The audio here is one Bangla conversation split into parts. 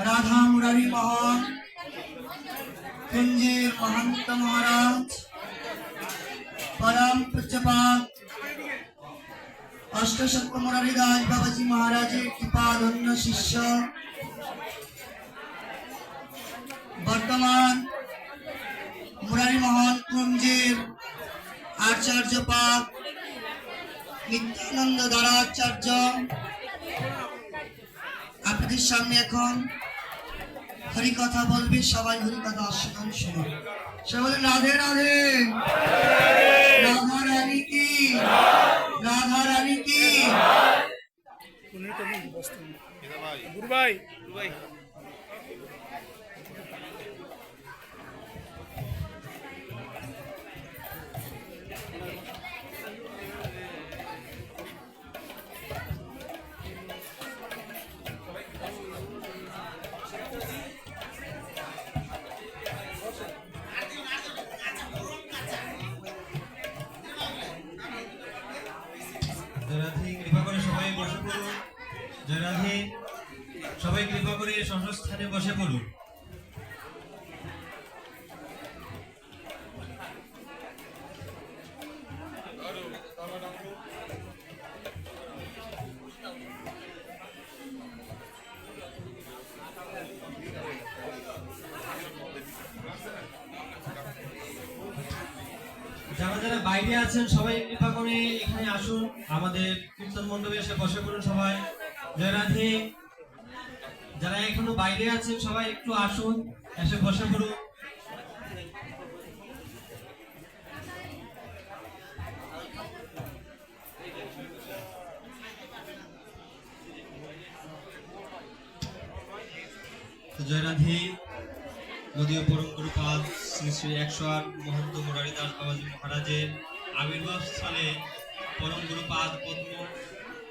রাধা মুরারি মহান কুঞ্জের মহন্ত মহারাজ পরম পূজ্যপাত অষ্টশক্ত মুরারি দাস বাবাজি মহারাজের কৃপাধন্য শিষ্য বর্তমান মুরারি মহান কুঞ্জের আচার্য পাক নিত্যানন্দ দ্বারাচার্য আপনাদের সামনে এখন হরি কথা বলবে, সবাই হরি কথা আস্বাদন শুনো সবাই বলে, রাধে রাধে। রাধা রানী কি? রাধা রানী কি? ভাই জয়রাধে সবাই কৃপা করে সংস্থানে বসে পড়ুন। যারা যারা বাইরে আছেন, সবাই কৃপা করে এখানে আসুন। আমাদের কীর্তন মণ্ডপে এসে বসে পড়ুন সবাই। জয় রাধে। যারা এখনও বাইরে আছেন, সবাই একটু আসুন, এসে বসে পড়ুন। তো জয় নদীয় পরম গুরুপাদ শ্রী শ্রী একশো আট মহন্ত মুরারি দাস বাবাজি মহারাজের আবির্ভাব স্থলে পরম গুরুপাদ পদ্ম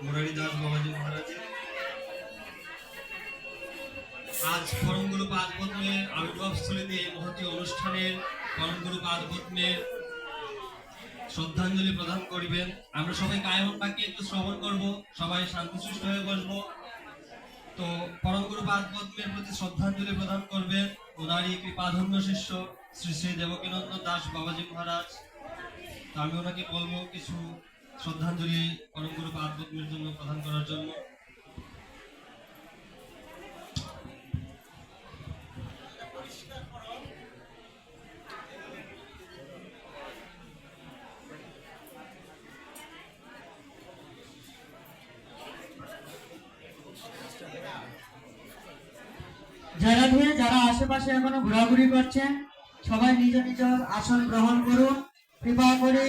মুরারি দাস বাবাজি মহারাজের আজ পরম গুরুপাদ পদ্মের আবির্ভাব স্থলীতে এই মহতী অনুষ্ঠানের পরম গুরুপাদ পদ্মের শ্রদ্ধাঞ্জলি প্রদান করিবেন। আমরা সবাই কায়মন বাক্যে একটু শ্রবণ করব, সবাই শান্তিসুষ্ঠ হয়ে বসবো। তো পরম গুরু পাদ পদ্মের প্রতি শ্রদ্ধাঞ্জলি প্রদান করবেন ওনারই কৃপাধন্য শিষ্য শ্রী শ্রী দেবকীনন্দন দাস বাবাজি মহারাজ। তো আমি ওনাকে বলব কিছু শ্রদ্ধাঞ্জলি পরম গুরু পাদ পদ্মের জন্য প্রদান করার জন্য। যারা ধীরে যারা আশেপাশে এখনও ঘোরাঘুরি করছেন সবাই নিজ নিজ আসন গ্রহণ করুন। কৃপা করে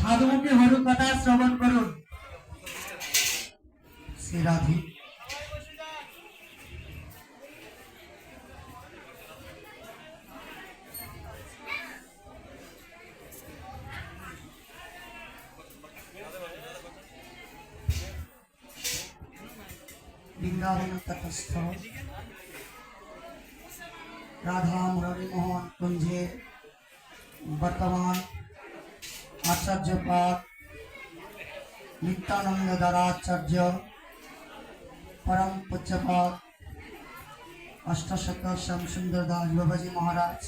সাধুমুখী হরু কথা শ্রবণ করুন। শ্রী রাধে। বৃন্দাবন তটস্থ। রাধা মোহন কুঞ্জে বর্তমান আচার্য পাক নিত্যানন্দ দ্বারাচার্য পরম পূজ্যপাক অষ্টশত শ্যামসুন্দর দাস বাবাজি মহারাজ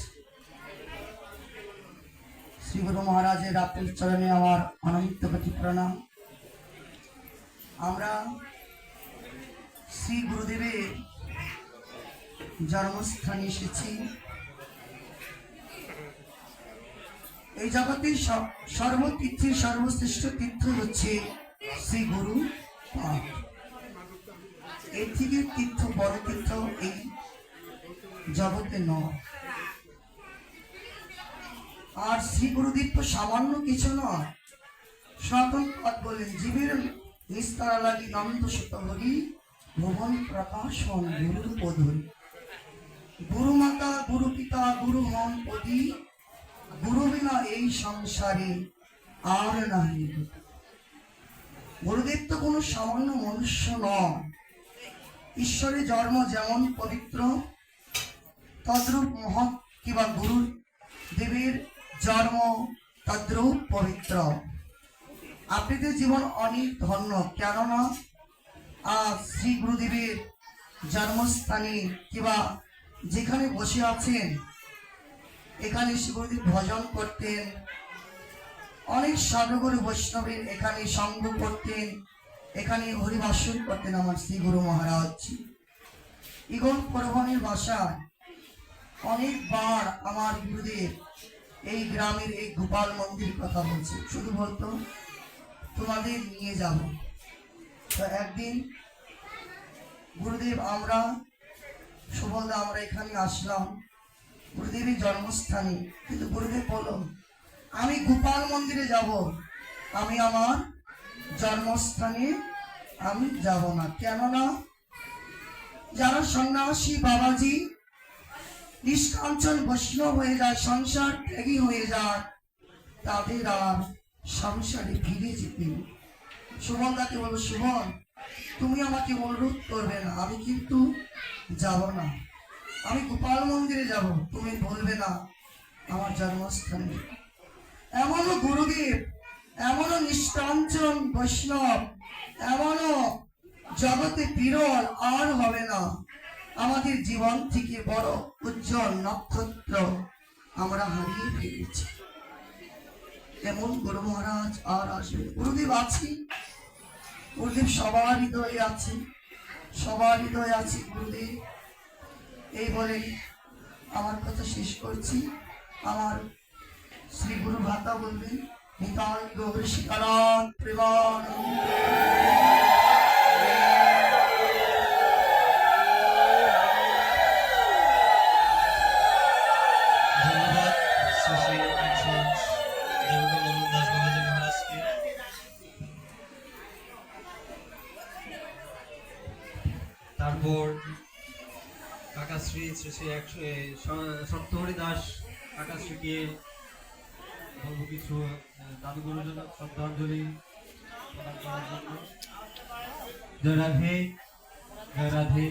শ্রী গুরু মহারাজের আপিল চরণে আমার অনন্ত কোটি প্রণাম আমরা শ্রী গুরুদেবের জন্মস্থানে এসেছি। এই জগতের সর্বতীর্থের সর্বশ্রেষ্ঠ তীর্থ হচ্ছে শ্রী গুরু পাদ। এর থেকে তীর্থ, বড় তীর্থ এই জগতে নয়। আর শ্রী গুরুদেব তো সামান্য কিছু নয়। সনাতন পদ বলেন, জীবের নিস্তারা লাগি নন্দ সুত হরি ভুবন প্রকাশন গুরুর পদরি গুরু মাতা গুরু পিতা গুরু মন পতি গুরু বিনা এই সংসারে আর নাহি। গুরুদেব তো কোনো সামান্য মনুষ্য নয় ঈশ্বরের জন্ম যেমন পবিত্র, তদ্রূপ মহৎ কিংবা গুরু দেবের জন্ম তদ্রূপ পবিত্র। আপনাদের জীবন অনেক ধন্য কেননা আজ শ্রী গুরুদেবের জন্মস্থানে কিংবা যেখানে বসে আছেন, এখানে শিবদেব ভজন করতেন, অনেক সাধুগুরু বৈষ্ণবের এখানে সঙ্গ করতেন, এখানে হরিবাসন করতেন আমার শ্রী গুরু মহারাজ ইগল পরবনের বাসায় অনেকবার আমার গুরুদেব এই গ্রামের এই গোপাল মন্দির কথা বলছে শুধু বলতো, তোমাদের নিয়ে যাব। তো একদিন গুরুদেব, আমরা সুবলদা আমরা এখানে আসলাম। গুরুদেবের জন্মস্থানে। কিন্তু গুরুদেব বলল, আমি গোপাল মন্দিরে যাব। আমি আমার জন্মস্থানে আমি যাব না। কেননা যারা সন্ন্যাসী, বাবাজি, নিষ্কাঞ্চন বৈষ্ণব হয়ে যায়, সংসার ত্যাগী হয়ে যায়, তাদের আর সংসারে ফিরে যেতে সুমন দাকে বলো সুমন তুমি আমাকে অনুরোধ করবে না। আমি কিন্তু যাব না। আমি গোপাল মন্দিরে যাব, তুমি বলবে না, আমার জন্মস্থানে। এমনও গুরুদেব, এমনও নিষ্কাঞ্চন বৈষ্ণব, এমনও জগতে বিরল আর হবে না। আমাদের জীবন থেকে বড় উজ্জ্বল নক্ষত্র আমরা হারিয়ে ফেলেছি। এমন গুরু মহারাজ আর আসবে গুরুদেব আছি গুরুদেব সবার হৃদয়ে আছে সবার হৃদয় আছে, গুরুদেব। এই বলে আমার কথা শেষ করছি। আমার শ্রী গুরু ভাতা বলবেন, নিতাই গৌরী সীতারাম প্রেমানন্দ। সপ্তহরি দাস কাকাশ্রীকে বলব কিছু দাদু গুরুজন শ্রদ্ধাঞ্জলি প্রদান জয় রাধে জয় রাধে।